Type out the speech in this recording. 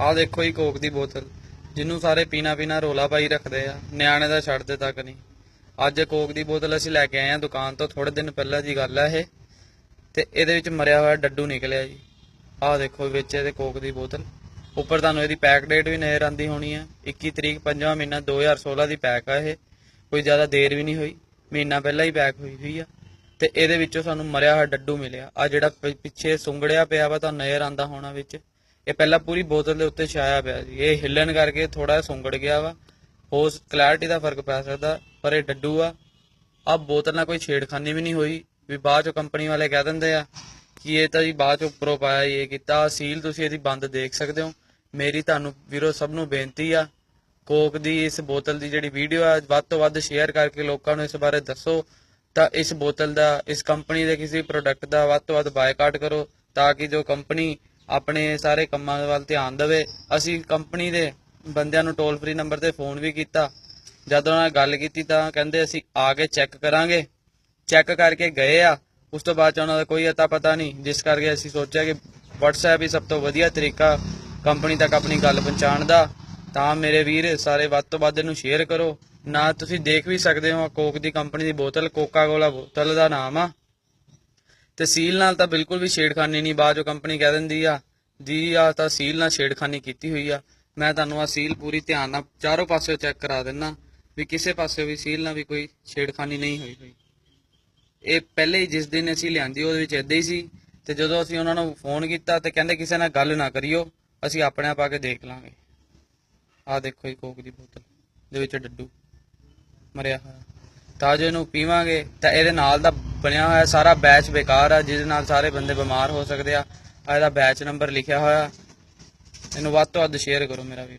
ਆਹ ਦੇਖੋ ਜੀ ਕੋਕ ਦੀ ਬੋਤਲ, ਜਿਹਨੂੰ ਸਾਰੇ ਪੀਣਾ ਪੀਣਾ ਰੋਲਾ ਪਾਈ ਰੱਖਦੇ ਆ, ਨਿਆਣੇ ਦਾ ਛੱਡਦੇ ਤੱਕ ਨਹੀਂ। ਅੱਜ ਕੋਕ ਦੀ ਬੋਤਲ ਅਸੀਂ ਲੈ ਕੇ ਆਏ ਆ ਦੁਕਾਨ ਤੋਂ ਥੋੜੇ ਦਿਨ ਪਹਿਲਾਂ ਦੀ ਗੱਲ ਆ ਇਹ, ਤੇ ਇਹਦੇ ਵਿੱਚ ਮਰਿਆ ਹੋਇਆ ਡੱਡੂ ਨਿਕਲਿਆ ਜੀ। ਆਹ ਦੇਖੋ ਵਿੱਚ ਇਹਦੇ ਕੋਕ ਦੀ ਬੋਤਲ, ਉੱਪਰ ਤੁਹਾਨੂੰ ਇਹਦੀ ਪੈਕ ਡੇਟ ਵੀ ਨਜ਼ਰ ਆਂਦੀ ਹੋਣੀ ਆ। 21 ਤਰੀਕ 5ਵਾਂ ਮਹੀਨਾ 2016 ਦੀ ਪੈਕ ਆ ਇਹ, ਕੋਈ ਜ਼ਿਆਦਾ ਦੇਰ ਵੀ ਨਹੀਂ ਹੋਈ, ਮਹੀਨਾ ਪਹਿਲਾਂ ਹੀ ਪੈਕ ਹੋਈ ਹੋਈ ਆ। ਤੇ ਇਹਦੇ ਵਿੱਚੋਂ ਸਾਨੂੰ ਮਰਿਆ ਹੋਇਆ ਡੱਡੂ ਮਿਲਿਆ। ਆ ਜਿਹੜਾ ਪਿ- ਪਿੱਛੇ ਸੁੰਗੜਿਆ ਪਿਆ ਵਾ, ਤੁਹਾਨੂੰ ਨਜ਼ਰ ਆਂਦਾ ਹੋਣਾ ਵਿੱਚ। ਇਹ ਪਹਿਲਾਂ ਪੂਰੀ ਬੋਤਲ ਦੇ ਉੱਤੇ ਛਾਇਆ ਪਿਆ ਸੀ ਇਹ ਹਿੱਲਣ ਕਰਕੇ ਥੋੜਾ ਸੁੰਗੜ ਗਿਆ ਵਾ। ਹੋਸ ਕਲੈਰਿਟੀ ਦਾ ਫ਼ਰਕ ਪੈ ਸਕਦਾ, ਪਰ ਇਹ ਡੱਡੂ ਆ। ਆ ਬੋਤਲ ਨਾਲ ਕੋਈ ਛੇੜਖਾਨੀ ਵੀ ਨਹੀਂ ਹੋਈ। ਵੀ ਬਾਅਦ ਚੋਂ ਕੰਪਨੀ ਵਾਲੇ ਕਹਿ ਦਿੰਦੇ ਆ ਕਿ ਇਹ ਤਾਂ ਜੀ ਬਾਅਦ ਚ ਉੱਪਰੋਂ ਪਾਇਆ ਇਹ ਕੀਤਾ। ਸੀਲ ਤੁਸੀਂ ਇਹਦੀ ਬੰਦ ਦੇਖ ਸਕਦੇ ਹੋ। ਮੇਰੀ ਤੁਹਾਨੂੰ ਵੀਰੋ ਸਭ ਨੂੰ ਬੇਨਤੀ ਆ, ਕੋਕ ਦੀ ਇਸ ਬੋਤਲ ਦੀ ਜਿਹੜੀ ਵੀਡੀਓ ਆ, ਵੱਧ ਤੋਂ ਵੱਧ ਸ਼ੇਅਰ ਕਰਕੇ ਲੋਕਾਂ ਨੂੰ ਇਸ ਬਾਰੇ ਦੱਸੋ। ਤਾਂ ਇਸ ਬੋਤਲ ਦਾ, ਇਸ ਕੰਪਨੀ ਦੇ ਕਿਸੇ ਪ੍ਰੋਡਕਟ ਦਾ ਵੱਧ ਤੋਂ ਵੱਧ ਬਾਈਕਾਟ ਕਰੋ, ਤਾਂ ਕਿ ਜੋ ਕੰਪਨੀ ਆਪਣੇ ਸਾਰੇ ਕੰਮਾਂ ਵੱਲ ਧਿਆਨ ਦੇਵੇ। ਅਸੀਂ ਕੰਪਨੀ ਦੇ ਬੰਦਿਆਂ ਨੂੰ ਟੋਲ ਫ੍ਰੀ ਨੰਬਰ ਤੇ ਫੋਨ ਵੀ ਕੀਤਾ। ਜਦੋਂ ਉਹਨਾਂ ਨਾਲ ਗੱਲ ਕੀਤੀ ਤਾਂ ਕਹਿੰਦੇ, ਅਸੀਂ ਆ ਕੇ ਚੈੱਕ ਕਰਾਂਗੇ। ਚੈੱਕ ਕਰਕੇ ਗਏ ਆ। ਉਸ ਤੋਂ ਬਾਅਦ ਚ ਉਹਨਾਂ ਦਾ ਕੋਈ ਅਤਾ ਪਤਾ ਨਹੀਂ, ਜਿਸ ਕਰਕੇ ਅਸੀਂ ਸੋਚਿਆ ਕਿ WhatsApp ਹੀ ਸਭ ਤੋਂ ਵਧੀਆ ਤਰੀਕਾ ਕੰਪਨੀ ਤੱਕ ਆਪਣੀ ਗੱਲ ਪਹੁੰਚਾਉਣ ਦਾ। ਤਾਂ ਮੇਰੇ ਵੀਰ, ਸਾਰੇ ਵੱਧ ਤੋਂ ਵੱਧ ਇਹਨੂੰ ਸ਼ੇਅਰ ਕਰੋ। ਨਾ ਤੁਸੀਂ ਦੇਖ ਵੀ ਸਕਦੇ ਹੋ ਕੋਕ ਦੀ ਕੰਪਨੀ ਦੀ ਬੋਤਲ ਕੋਕਾ ਕੋਲਾ ਬੋਤਲ ਦਾ ਨਾਮ ਆ। ਤੇ ਸੀਲ ਨਾਲ ਤਾਂ ਬਿਲਕੁਲ ਵੀ ਛੇੜਖਾਨੀ ਨਹੀਂ, ਬਾਅਦ ਜੋ ਕੰਪਨੀ ਕਹਿ ਦਿੰਦੀ ਆ, ਜੀ, ਆ ਤਾਂ ਸੀਲ ਨਾਲ ਛੇੜਖਾਨੀ ਕੀਤੀ ਹੋਈ ਆ। ਮੈਂ ਤੁਹਾਨੂੰ ਆ ਸੀਲ ਪੂਰੀ ਧਿਆਨ ਨਾਲ ਚਾਰੋਂ ਪਾਸੇ ਚੈੱਕ ਕਰਾ ਦਿੰਨਾ ਵੀ ਕਿਸੇ ਪਾਸੇ ਵੀ ਸੀਲ ਨਾਲ ਵੀ ਕੋਈ ਛੇੜਖਾਨੀ ਨਹੀਂ ਹੋਈ ਹੋਈ। ਇਹ ਪਹਿਲੇ ਹੀ ਜਿਸ ਦਿਨ ਅਸੀਂ ਲਿਆਂਦੀ, ਉਹਦੇ ਵਿੱਚ ਇਦਾਂ ਹੀ ਸੀ ਤੇ ਜਦੋਂ ਅਸੀਂ ਉਹਨਾਂ ਨੂੰ ਫੋਨ ਕੀਤਾ ਤੇ ਕਹਿੰਦੇ ਕਿਸੇ ਨਾਲ ਗੱਲ ਨਾ ਕਰਿਓ, ਅਸੀਂ ਆਪਣੇ ਆਪ ਆ ਕੇ ਦੇਖ ਲਾਂਗੇ। ਆਹ ਦੇਖੋ ਇਹ ਕੋਕ ਦੀ ਬੋਤਲ ਦੇ ਵਿੱਚ ਡੱਡੂ ਮਰਿਆ ਹੋਇਆ। ਤਾਂ ਜੇ ਇਹਨੂੰ ਪੀਵਾਂਗੇ, ਤਾਂ ਇਹਦੇ ਨਾਲ ਦਾ ਬਣਿਆ ਹੋਇਆ, ਸਾਰਾ ਬੈਚ ਬੇਕਾਰ ਆ, ਜਿਹਦੇ ਨਾਲ ਸਾਰੇ ਬੰਦੇ ਬਿਮਾਰ ਹੋ ਸਕਦੇ ਆ। ਇਹਦਾ ਬੈਚ ਨੰਬਰ ਲਿਖਿਆ ਹੋਇਆ। ਇਹਨੂੰ ਵੱਧ ਤੋਂ ਵੱਧ ਸ਼ੇਅਰ ਕਰੋ ਮੇਰਾ ਵੀਰ।